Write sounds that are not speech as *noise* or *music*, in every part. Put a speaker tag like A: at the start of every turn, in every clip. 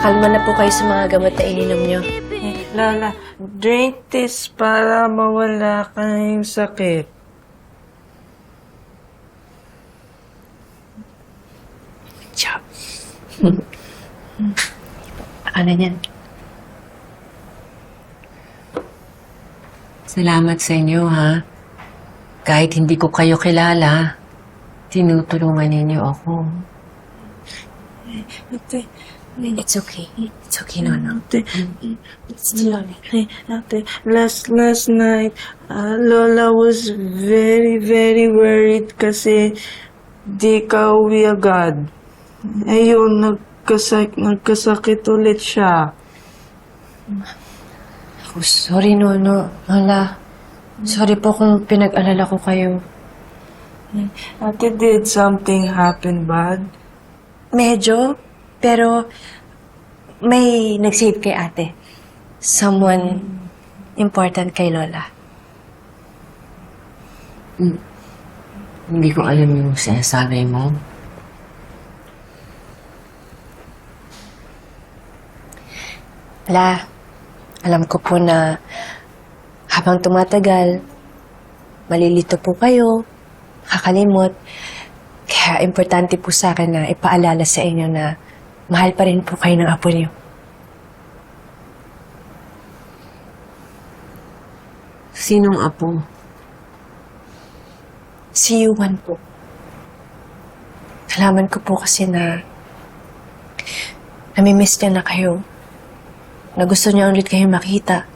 A: Kalma na po kayo sa mga gamot na ininom nyo.
B: Eh, Lola, drink this para mawala ka yung sakit.
A: Chop. *laughs* ano yan?
C: Salamat sa inyo, ha? Kahit hindi ko kayo kilala, tinutulungan ninyo ako.
B: Ate,
A: It's okay. It's okay, Nono.
B: ate,
A: It's Lola.
B: ate, ate, last, last night, ah, Lola was very, very worried kasi di ka uwi agad. Ayun, nagkasak nagkasakit ulit siya.
A: Oh, sorry, Nono. Lola. Sorry po kung pinag-alala ko kayo.
B: Ate, did something happen bad?
A: Medyo, pero may nag-save kay ate. Someone important kay Lola.
C: Hindi ko alam yung sinasabi mo.
A: La, alam ko po na habang tumatagal, malilito po kayo, kakalimot. Kaya importante po sa akin na ipaalala sa inyo na mahal pa rin po kayo ng apo niyo.
C: Sinong apo?
A: Si Yuan po. Nalaman ko po kasi na namimiss niya na kayo. Na gusto niya ulit kayo makita.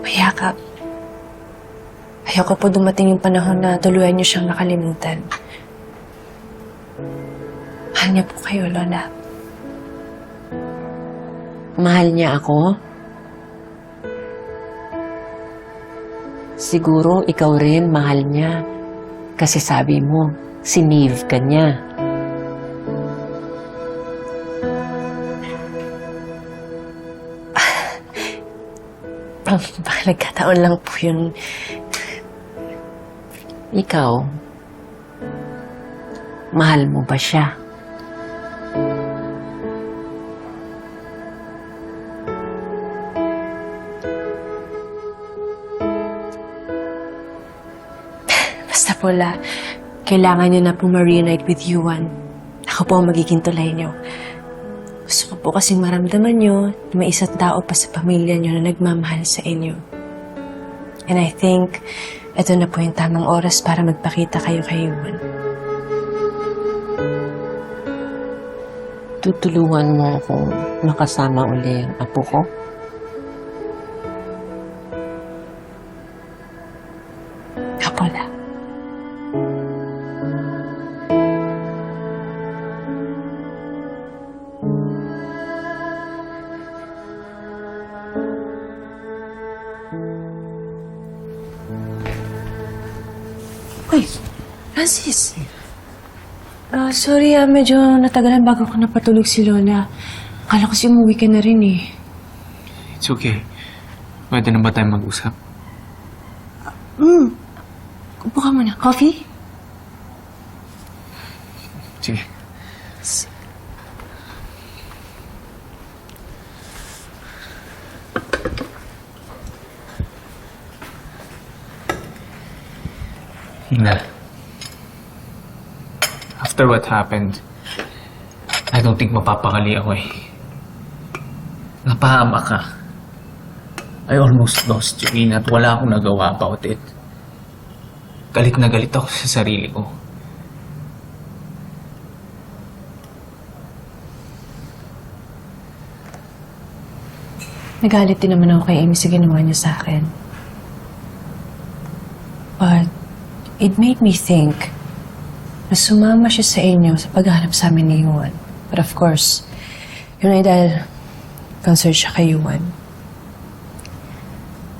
A: Mayakap. Ayoko po dumating yung panahon na tuluyan niyo siyang makalimutan. Mahal niya po kayo, Lola.
C: Mahal niya ako? Siguro ikaw rin mahal niya. Kasi sabi mo, sinave ka niya. *laughs*
A: Baka nagkataon lang po yun.
C: Ikaw, mahal mo ba siya?
A: Po, La, kailangan niyo na po ma-reunite with Yuan. Ako po ang magiging tulay niyo. Gusto ko po kasing maramdaman niyo na may isa't tao pa sa pamilya niyo na nagmamahal sa inyo. And I think, ito na po yung tamang oras para magpakita kayo kay Yuan.
C: Tutulungan mo akong makasama uli ang apo ko?
A: Uy, Francis. Ah, sorry ah, medyo natagalan bago ko napatulog si Lola. Akala ko si umuwi ka na rin eh.
D: It's okay. Pwede na ba tayo mag-usap?
A: Hmm. Upo ka muna. Coffee?
D: Sige. Na. After what happened, I don't think mapapakali ako eh. Napahama ka. I almost lost you, Ina, at wala akong nagawa about it. Galit na galit ako sa sarili ko.
A: Nagalit din naman ako kay Amy sa ginawa niya sa akin. But, it made me think na sumama siya sa inyo sa paghahanap sa amin ni Yuan. But of course, yun ay dahil concerned siya kay Yuan.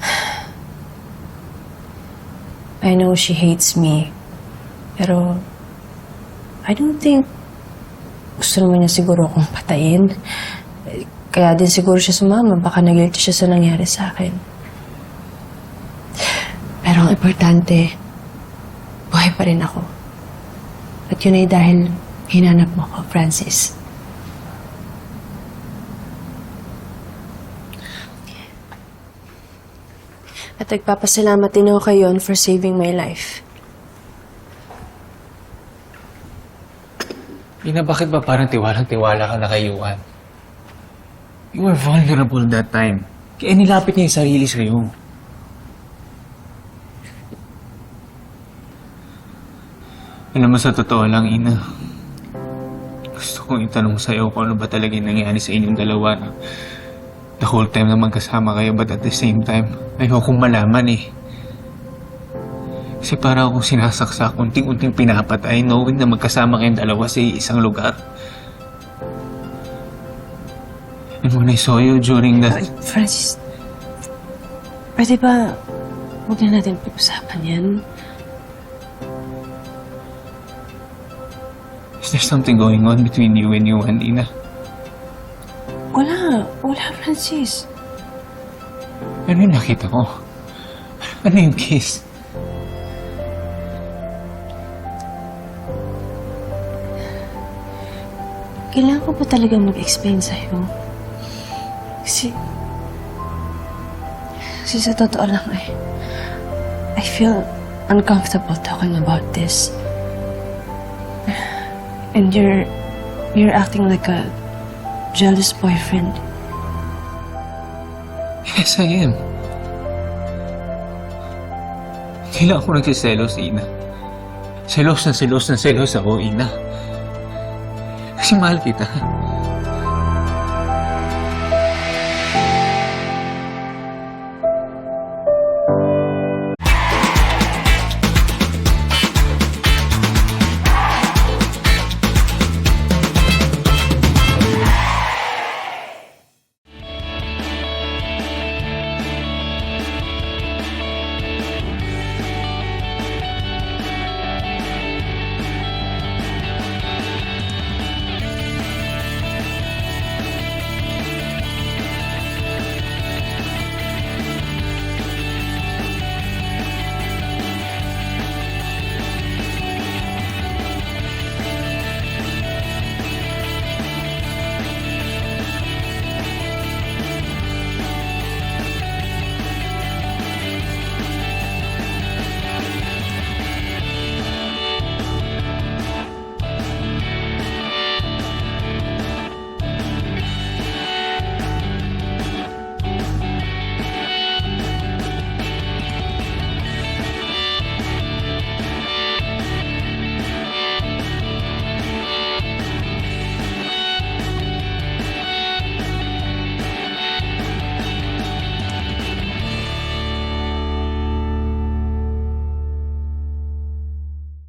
A: *sighs* I know she hates me. Pero, I don't think gusto naman niya siguro akong patayin. Kaya din siguro siya sumama. Baka nagilty siya sa nangyari sa akin. Pero ang importante, buhay pa rin ako. At yun ay dahil hinanap mo ko, Francis. At nagpapasalamat din ako kayo for saving my life.
D: Ina, bakit ba parang tiwalang-tiwala ka na kay Yuan? You were vulnerable that time. Kaya nilapit niya yung sarili sa'yo. Alam mo, sa totoo lang, Ina, gusto kong itanong sa'yo kung ano ba talaga nangyari sa inyong dalawa na the whole time na magkasama kayo but at the same time, ayokong malaman eh. Kasi para akong sinasaksak, unting-unting pinapatay, knowing na magkasama kayong dalawa sa isang lugar. And when I saw you during that...
A: Francis, pwede ba huwag na natin pag-usapan yan?
D: Is there something going on between you and you and Ina?
A: Wala. Wala, Francis.
D: Ano yung nakita ko? Ano yung kiss?
A: Kailangan ko ba talaga mag-explain sa'yo? Kasi... Kasi sa totoo lang eh, I feel uncomfortable talking about this. And you're... You're acting like a jealous boyfriend.
D: Yes, I am. Hindi lang ako nagsiselos, Ina. Selos na selos na selos ako, Ina. Kasi mahal kita.